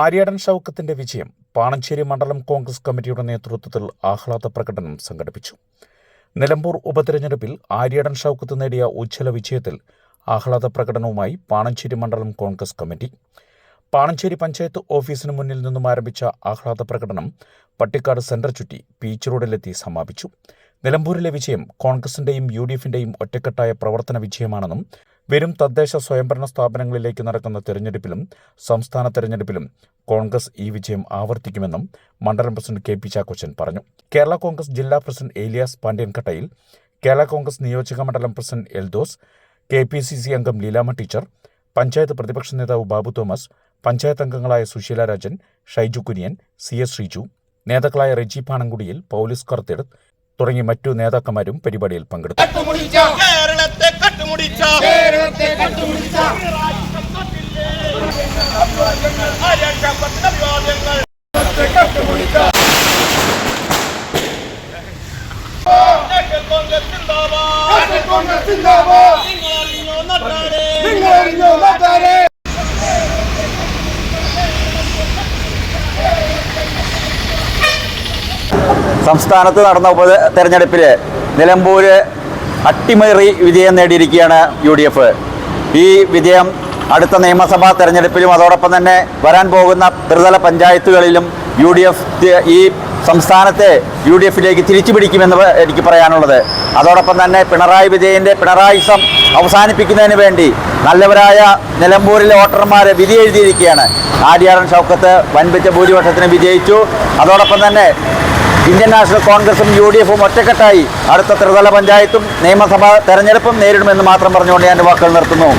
ആര്യാടൻ ഷൗക്കത്തിന്റെ വിജയം പാണഞ്ചേരി മണ്ഡലം കോൺഗ്രസ് കമ്മിറ്റിയുടെ നേതൃത്വത്തിൽ ആഹ്ലാദ പ്രകടനം സംഘടിപ്പിച്ചു. നിലമ്പൂർ ഉപതെരഞ്ഞെടുപ്പിൽ ആര്യാടൻ ഷൗക്കത്ത് നേടിയ ഉജ്ജ്വല വിജയത്തിൽ ആഹ്ലാദ പ്രകടനവുമായി പാണഞ്ചേരി മണ്ഡലം കോൺഗ്രസ് കമ്മിറ്റി. പാണഞ്ചേരി പഞ്ചായത്ത് ഓഫീസിന് മുന്നിൽ നിന്നും ആരംഭിച്ച ആഹ്ലാദ പ്രകടനം പട്ടിക്കാട് സെന്റർ ചുറ്റി പീച്ച് റോഡിലെത്തി സമാപിച്ചു. നിലമ്പൂരിലെ വിജയം കോൺഗ്രസിന്റെയും യു ഡി എഫിന്റെയും ഒറ്റക്കെട്ടായ പ്രവർത്തന വിജയമാണെന്നും വരും തദ്ദേശ സ്വയംഭരണ സ്ഥാപനങ്ങളിലേക്ക് നടക്കുന്ന തെരഞ്ഞെടുപ്പിലും സംസ്ഥാന തെരഞ്ഞെടുപ്പിലും കോൺഗ്രസ് ഈ വിജയം ആവർത്തിക്കുമെന്നും മണ്ഡലം പ്രസിഡന്റ് കെ പി ചാക്കോച്ചൻ പറഞ്ഞു. കേരള കോൺഗ്രസ് ജില്ലാ പ്രസിഡന്റ് ഏലിയാസ് പാണ്ഡ്യൻകട്ടയിൽ കേരള കോൺഗ്രസ് നിയോജക മണ്ഡലം president Eldhose K P C C അംഗം ലീലാമ ടീച്ചർ പഞ്ചായത്ത് പ്രതിപക്ഷ നേതാവ് ബാബു തോമസ് പഞ്ചായത്ത് അംഗങ്ങളായ സുശീല രാജൻ ഷൈജു കുര്യൻ സി എസ് ശ്രീജു നേതാക്കളായ റെജി പാണങ്കുടിയിൽ പൗലിസ് കർത്തിടത്ത് തുടങ്ങി മറ്റു നേതാക്കന്മാരും പരിപാടിയിൽ പങ്കെടുത്തു. സംസ്ഥാനത്ത് നടന്ന ഉപ തെരഞ്ഞെടുപ്പിൽ നിലമ്പൂർ അട്ടിമേറി വിജയം നേടിയിരിക്കുകയാണ് യു ഡി എഫ്. ഈ വിജയം അടുത്ത നിയമസഭാ തെരഞ്ഞെടുപ്പിലും അതോടൊപ്പം തന്നെ വരാൻ പോകുന്ന ത്രിതല പഞ്ചായത്തുകളിലും യു ഡി എഫ് ഈ സംസ്ഥാനത്തെ യു ഡി എഫിലേക്ക് തിരിച്ചു പിടിക്കുമെന്ന് എനിക്ക് പറയാനുള്ളത്. അതോടൊപ്പം തന്നെ പിണറായി വിജയന്റെ പിണറായിസം അവസാനിപ്പിക്കുന്നതിന് വേണ്ടി നല്ലവരായ നിലമ്പൂരിലെ വോട്ടർമാരെ വിധി എഴുതിയിരിക്കുകയാണ്. ആര്യാടൻ ഷൗക്കത്ത് വൻപിച്ച ഭൂരിപക്ഷത്തിന് വിജയിച്ചു. അതോടൊപ്പം തന്നെ ഇന്ത്യൻ നാഷണൽ കോൺഗ്രസും യു ഡി എഫും ഒറ്റക്കെട്ടായി അടുത്ത ത്രിതല പഞ്ചായത്തും നിയമസഭാ തെരഞ്ഞെടുപ്പും നേരിടുമെന്ന് മാത്രം പറഞ്ഞുകൊണ്ട് ഞാൻ വാക്കുകൾ നിർത്തുന്നു.